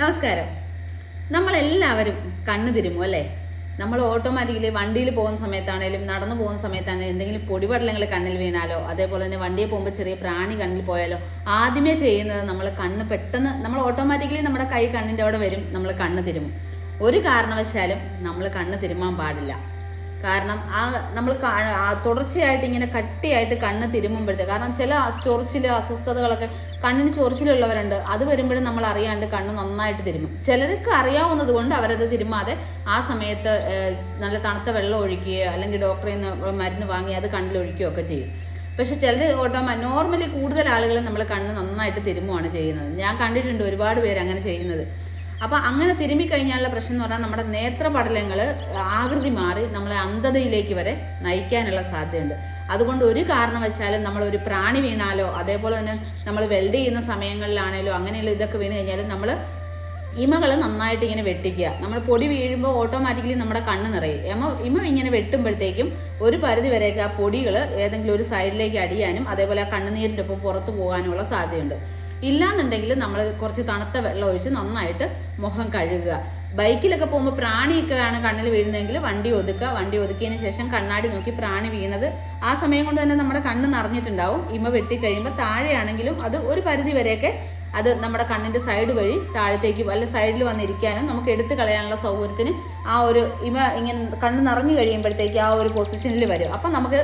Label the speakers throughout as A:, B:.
A: നമസ്കാരം. നമ്മളെല്ലാവരും കണ്ണു തിരുമോ അല്ലേ? നമ്മൾ ഓട്ടോമാറ്റിക്കലി വണ്ടിയിൽ പോകുന്ന സമയത്താണേലും നടന്നു പോകുന്ന സമയത്താണെങ്കിലും എന്തെങ്കിലും പൊടിപടലങ്ങൾ കണ്ണിൽ വീണാലോ അതേപോലെ തന്നെ വണ്ടിയിൽ പോകുമ്പോൾ ചെറിയ പ്രാണി കണ്ണിൽ പോയാലോ ആദ്യമേ ചെയ്യുന്നത് നമ്മൾ കണ്ണ് പെട്ടെന്ന് നമ്മൾ ഓട്ടോമാറ്റിക്കലി നമ്മുടെ കൈ കണ്ണിന്റെ അവിടെ വരും നമ്മൾ കണ്ണ് തിരുമും. ഒരു കാരണവശാലും നമ്മൾ കണ്ണ് തിരുമാൻ പാടില്ല. കാരണം ആ നമ്മൾ തുടർച്ചയായിട്ട് ഇങ്ങനെ കട്ടിയായിട്ട് കണ്ണ് തിരുമുമ്പോഴത്തെ കാരണം ചില ചൊറിച്ചിൽ അസ്വസ്ഥതകളൊക്കെ കണ്ണിന് ചൊറിച്ചിലുള്ളവരുണ്ട്. അത് വരുമ്പോഴും നമ്മൾ അറിയാണ്ട് കണ്ണ് നന്നായിട്ട് തിരുമും ചിലർക്ക് അറിയാവുന്നത് കൊണ്ട് അവരത് തിരുമാതെ ആ സമയത്ത് നല്ല തണുത്ത വെള്ളം ഒഴിക്കുകയോ അല്ലെങ്കിൽ ഡോക്ടറിൽ നിന്ന് മരുന്ന് വാങ്ങി അത് കണ്ണിൽ ഒഴിക്കുകയോ ഒക്കെ ചെയ്യും. പക്ഷെ ചിലർ ഓട്ടോ നോർമലി കൂടുതൽ ആളുകൾ നമ്മൾ കണ്ണ് നന്നായിട്ട് തിരുമുവാണ് ചെയ്യുന്നത്. ഞാൻ കണ്ടിട്ടുണ്ട് ഒരുപാട് പേര് അങ്ങനെ ചെയ്യുന്നത്. അപ്പൊ അങ്ങനെ തിരുമ്മി കഴിഞ്ഞാലുള്ള പ്രശ്നം എന്ന് പറഞ്ഞാൽ നമ്മുടെ നേത്രപടലങ്ങൾ ആകൃതി മാറി നമ്മളെ അന്ധതയിലേക്ക് വരെ നയിക്കാനുള്ള സാധ്യതയുണ്ട്. അതുകൊണ്ട് ഒരു കാരണവശാലും നമ്മൾ ഒരു പ്രാണി വീണാലോ അതേപോലെ തന്നെ നമ്മൾ വെൽഡ് ചെയ്യുന്ന സമയങ്ങളിലാണേലോ അങ്ങനെയുള്ള ഇതൊക്കെ വീണ് കഴിഞ്ഞാലും നമ്മൾ ഇമകൾ നന്നായിട്ട് ഇങ്ങനെ വെട്ടിക്കുക. നമ്മൾ പൊടി വീഴുമ്പോൾ ഓട്ടോമാറ്റിക്കലി നമ്മുടെ കണ്ണ് നിറയും. ഇമ ഇമ ഇങ്ങനെ വെട്ടുമ്പോഴത്തേക്കും ഒരു പരിധി വരെയൊക്കെ ആ പൊടികൾ ഏതെങ്കിലും ഒരു സൈഡിലേക്ക് അടിയാനും അതേപോലെ ആ കണ്ണുനീരിന്റെ ഒപ്പം പുറത്തു പോകാനുമുള്ള സാധ്യതയുണ്ട്. ഇല്ലാന്നുണ്ടെങ്കിൽ നമ്മൾ കുറച്ച് തണുത്ത വെള്ളം ഒഴിച്ച് നന്നായിട്ട് മുഖം കഴുകുക. ബൈക്കിലൊക്കെ പോകുമ്പോൾ പ്രാണിയൊക്കെ ആണ് കണ്ണിൽ വീഴുന്നതെങ്കിൽ വണ്ടി ഒതുക്കുക. വണ്ടി ഒതുക്കിയതിന് ശേഷം കണ്ണാടി നോക്കി പ്രാണി വീണത് ആ സമയം കൊണ്ട് തന്നെ നമ്മുടെ കണ്ണ് നിറഞ്ഞിട്ടുണ്ടാവും. ഇമ വെട്ടിക്കഴിയുമ്പോൾ താഴെയാണെങ്കിലും അത് ഒരു പരിധി വരെയൊക്കെ അത് നമ്മുടെ കണ്ണിന്റെ സൈഡ് വഴി താഴത്തേക്ക് അല്ല സൈഡിൽ വന്നിരിക്കാനും നമുക്ക് എടുത്തു കളയാനുള്ള സൗകര്യത്തിന് ആ ഒരു ഇമ ഇങ്ങനെ കണ്ണ് നിറഞ്ഞു കഴിയുമ്പോഴത്തേക്ക് ആ ഒരു പൊസിഷനിൽ വരും. അപ്പം നമുക്ക്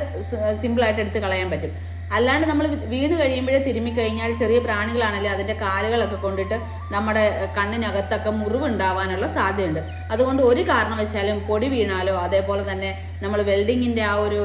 A: സിമ്പിളായിട്ട് എടുത്ത് കളയാൻ പറ്റും. അല്ലാണ്ട് നമ്മൾ വീണ് കഴിയുമ്പോഴേ തിരുമ്മി കഴിഞ്ഞാൽ ചെറിയ പ്രാണികളാണെങ്കിൽ അതിന്റെ കാലുകളൊക്കെ കൊണ്ടിട്ട് നമ്മുടെ കണ്ണിനകത്തൊക്കെ മുറിവുണ്ടാവാനുള്ള സാധ്യതയുണ്ട്. അതുകൊണ്ട് ഒരു കാരണവശാലും പൊടി വീണാലോ അതേപോലെ തന്നെ നമ്മൾ വെൽഡിങ്ങിന്റെ ആ ഒരു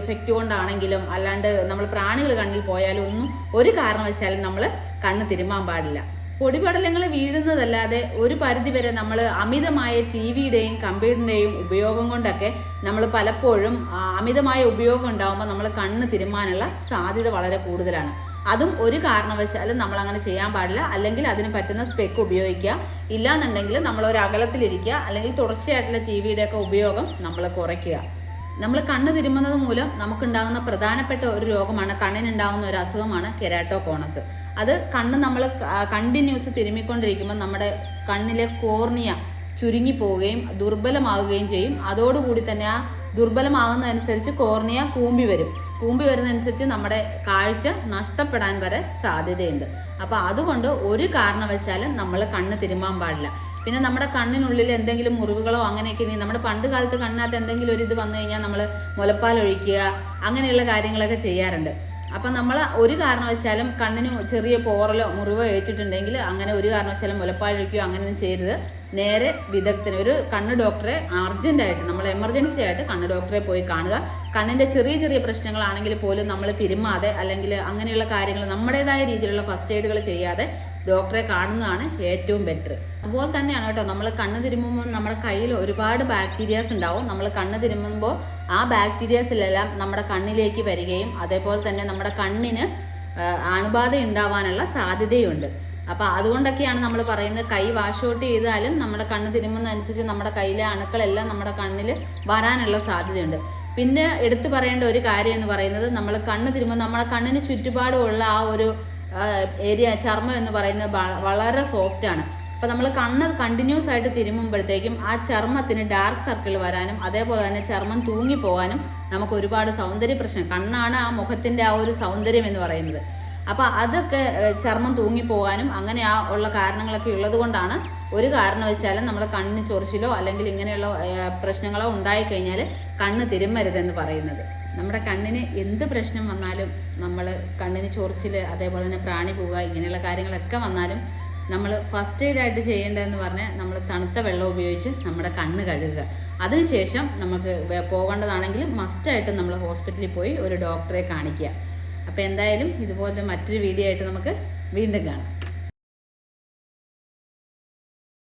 A: എഫക്റ്റ് കൊണ്ടാണെങ്കിലും അല്ലാണ്ട് നമ്മൾ പ്രാണികൾ കണ്ണിൽ പോയാലും ഒന്നും ഒരു കാരണവശാലും നമ്മൾ കണ്ണ് തിരുമാൻ പാടില്ല. പൊടിപടലങ്ങൾ വീഴുന്നതല്ലാതെ ഒരു പരിധിവരെ നമ്മൾ അമിതമായ ടി വിയുടെയും കമ്പ്യൂട്ടറിന്റെയും ഉപയോഗം കൊണ്ടൊക്കെ നമ്മൾ പലപ്പോഴും അമിതമായ ഉപയോഗം ഉണ്ടാകുമ്പോൾ നമ്മൾ കണ്ണ് തിരുമാനുള്ള സാധ്യത വളരെ കൂടുതലാണ്. അതും ഒരു കാരണവശാലും നമ്മൾ അങ്ങനെ ചെയ്യാൻ പാടില്ല. അല്ലെങ്കിൽ അതിന് പറ്റുന്ന സ്പെക്ക് ഉപയോഗിക്കുക. ഇല്ലാന്നുണ്ടെങ്കിൽ നമ്മൾ ഒരു അകലത്തിലിരിക്കുക. അല്ലെങ്കിൽ തുടർച്ചയായിട്ടുള്ള ടി വിയുടെയൊക്കെ ഉപയോഗം നമ്മൾ കുറയ്ക്കുക. നമ്മൾ കണ്ണ് തിരുമുന്നത് മൂലം നമുക്കുണ്ടാകുന്ന പ്രധാനപ്പെട്ട ഒരു രോഗമാണ് കണ്ണിനുണ്ടാകുന്ന ഒരു അസുഖമാണ് കെരാട്ടോകോണസ് അത് കണ്ണ് നമ്മൾ കണ്ടിന്യൂസ് തിരുമ്മിക്കൊണ്ടിരിക്കുമ്പോൾ നമ്മുടെ കണ്ണിലെ കോർണിയ ചുരുങ്ങി പോവുകയും ദുർബലമാവുകയും ചെയ്യും. അതോടുകൂടി തന്നെ ആ ദുർബലമാകുന്നതനുസരിച്ച് കോർണിയ കൂമ്പി വരും. കൂമ്പി വരുന്നതനുസരിച്ച് നമ്മുടെ കാഴ്ച നഷ്ടപ്പെടാൻ വരെ സാധ്യതയുണ്ട്. അപ്പോൾ അതുകൊണ്ട് ഒരു കാരണവശാലും നമ്മൾ കണ്ണ് തിരുമാൻ പാടില്ല. പിന്നെ നമ്മുടെ കണ്ണിനുള്ളിൽ എന്തെങ്കിലും മുറിവുകളോ അങ്ങനെയൊക്കെ ഉണ്ടെങ്കിൽ നമ്മുടെ പണ്ട് കാലത്ത് കണ്ണിനകത്ത് എന്തെങ്കിലും ഒരു ഇത് വന്നു കഴിഞ്ഞാൽ നമ്മൾ മുലപ്പാൽ ഒഴിക്കുക അങ്ങനെയുള്ള കാര്യങ്ങളൊക്കെ ചെയ്യാറുണ്ട്. അപ്പം നമ്മൾ ഒരു കാരണവശാലും കണ്ണിന് ചെറിയ പോറലോ മുറിവോ ഏറ്റിട്ടുണ്ടെങ്കിൽ അങ്ങനെ ഒരു കാരണവശാലും മുലപ്പാൽ ഒഴിക്കുകയോ അങ്ങനെയൊന്നും ചെയ്യരുത്. നേരെ വിദഗ്ധന് ഒരു കണ്ണ് ഡോക്ടറെ അർജന്റായിട്ട് നമ്മൾ എമർജൻസി ആയിട്ട് കണ്ണ് ഡോക്ടറെ പോയി കാണുക. കണ്ണിന്റെ ചെറിയ ചെറിയ പ്രശ്നങ്ങളാണെങ്കിൽ പോലും നമ്മൾ തിരുമാതെ അല്ലെങ്കിൽ അങ്ങനെയുള്ള കാര്യങ്ങൾ നമ്മുടേതായ രീതിയിലുള്ള ഫസ്റ്റ് എയ്ഡുകൾ ചെയ്യാതെ ഡോക്ടറെ കാണുന്നതാണ് ഏറ്റവും ബെറ്റർ അതുപോലെ തന്നെയാണ് കേട്ടോ നമ്മൾ കണ്ണ് തിരുമ്മുമ്പോൾ നമ്മുടെ കയ്യിൽ ഒരുപാട് ബാക്ടീരിയാസ് ഉണ്ടാവും. നമ്മൾ കണ്ണ് തിരുമ്മുമ്പോൾ ആ ബാക്ടീരിയാസിലെല്ലാം നമ്മുടെ കണ്ണിലേക്ക് വരികയും അതേപോലെ തന്നെ നമ്മുടെ കണ്ണിന് അണുബാധ ഉണ്ടാവാനുള്ള സാധ്യതയുണ്ട്. അപ്പോൾ അതുകൊണ്ടൊക്കെയാണ് നമ്മൾ പറയുന്നത് കൈ വാഷ് ഔട്ട് ചെയ്താലും നമ്മുടെ കണ്ണ് തിരുമ്പുന്നതനുസരിച്ച് നമ്മുടെ കയ്യിലെ അണുക്കളെല്ലാം നമ്മുടെ കണ്ണിൽ വരാനുള്ള സാധ്യതയുണ്ട്. പിന്നെ എടുത്തു പറയേണ്ട ഒരു കാര്യം എന്ന് പറയുന്നത് നമ്മൾ കണ്ണ് തിരുമ്പോൾ നമ്മുടെ കണ്ണിന് ചുറ്റുപാടുമുള്ള ആ ഒരു ഏരിയ ചർമ്മം എന്ന് പറയുന്നത് വളരെ സോഫ്റ്റ് ആണ്. അപ്പോൾ നമ്മൾ കണ്ണ് കണ്ടിന്യൂസ് ആയിട്ട് തിരുമുമ്പോഴത്തേക്കും ആ ചർമ്മത്തിന് ഡാർക്ക് സർക്കിൾ വരാനും അതേപോലെ തന്നെ ചർമ്മം തൂങ്ങിപ്പോകാനും നമുക്ക് ഒരുപാട് സൗന്ദര്യ പ്രശ്നം കണ്ണാണ് ആ മുഖത്തിന്റെ ആ ഒരു സൗന്ദര്യം എന്ന് പറയുന്നത്. അപ്പോൾ അതൊക്കെ ചർമ്മം തൂങ്ങിപ്പോകാനും അങ്ങനെ ആ ഉള്ള കാരണങ്ങളൊക്കെ ഉള്ളത് കൊണ്ടാണ് ഒരു കാരണവശാലും നമ്മൾ കണ്ണിന് ചൊറിച്ചിലോ അല്ലെങ്കിൽ ഇങ്ങനെയുള്ള പ്രശ്നങ്ങളോ ഉണ്ടായിക്കഴിഞ്ഞാൽ കണ്ണ് തിരുമ്മരുതെന്ന് പറയുന്നത്. നമ്മുടെ കണ്ണിന് എന്ത് പ്രശ്നം വന്നാലും നമ്മൾ കണ്ണിന് ചൊറിച്ചിൽ അതേപോലെ തന്നെ പ്രാണി പോവുക ഇങ്ങനെയുള്ള കാര്യങ്ങളൊക്കെ വന്നാലും നമ്മൾ ഫസ്റ്റ് എയ്ഡ് ആയിട്ട് ചെയ്യേണ്ടതെന്ന് പറഞ്ഞാൽ നമ്മൾ തണുത്ത വെള്ളം ഉപയോഗിച്ച് നമ്മുടെ കണ്ണ് കഴുകുക. അതിനുശേഷം നമുക്ക് പോകേണ്ടതാണെങ്കിൽ മസ്റ്റായിട്ട് നമ്മൾ ഹോസ്പിറ്റലിൽ പോയി ഒരു ഡോക്ടറെ കാണിക്കുക. അപ്പോൾ എന്തായാലും ഇതുപോലെ മറ്റൊരു വീഡിയോ ആയിട്ട് നമുക്ക് വീണ്ടും കാണാം.